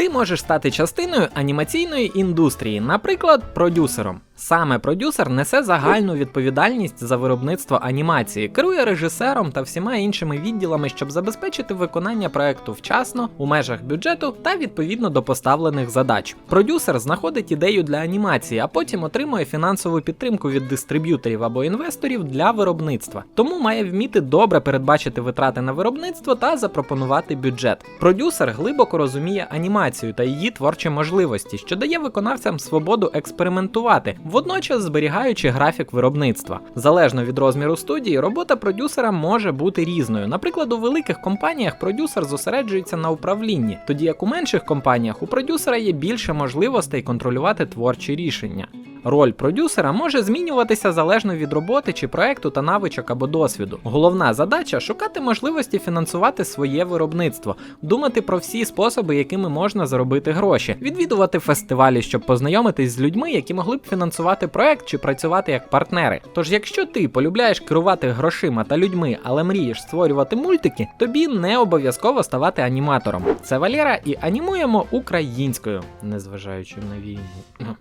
Ти можеш стати частиною анімаційної індустрії, наприклад, продюсером. Саме продюсер несе загальну відповідальність за виробництво анімації, керує режисером та всіма іншими відділами, щоб забезпечити виконання проекту вчасно, у межах бюджету та відповідно до поставлених задач. Продюсер знаходить ідею для анімації, а потім отримує фінансову підтримку від дистриб'юторів або інвесторів для виробництва. Тому має вміти добре передбачити витрати на виробництво та запропонувати бюджет. Продюсер глибоко розуміє анімацію та її творчі можливості, що дає виконавцям свободу експериментувати, водночас зберігаючи графік виробництва. Залежно від розміру студії, робота продюсера може бути різною. Наприклад, у великих компаніях продюсер зосереджується на управлінні, тоді як у менших компаніях у продюсера є більше можливостей контролювати творчі рішення. Роль продюсера може змінюватися залежно від роботи чи проекту та навичок або досвіду. Головна задача шукати можливості фінансувати своє виробництво, думати про всі способи, якими можна заробити гроші, відвідувати фестивалі, щоб познайомитись з людьми, які могли б фінансувати проект чи працювати як партнери. Тож, якщо ти полюбляєш керувати грошима та людьми, але мрієш створювати мультики, тобі не обов'язково ставати аніматором. Це Валера і анімуємо українською, незважаючи на війну.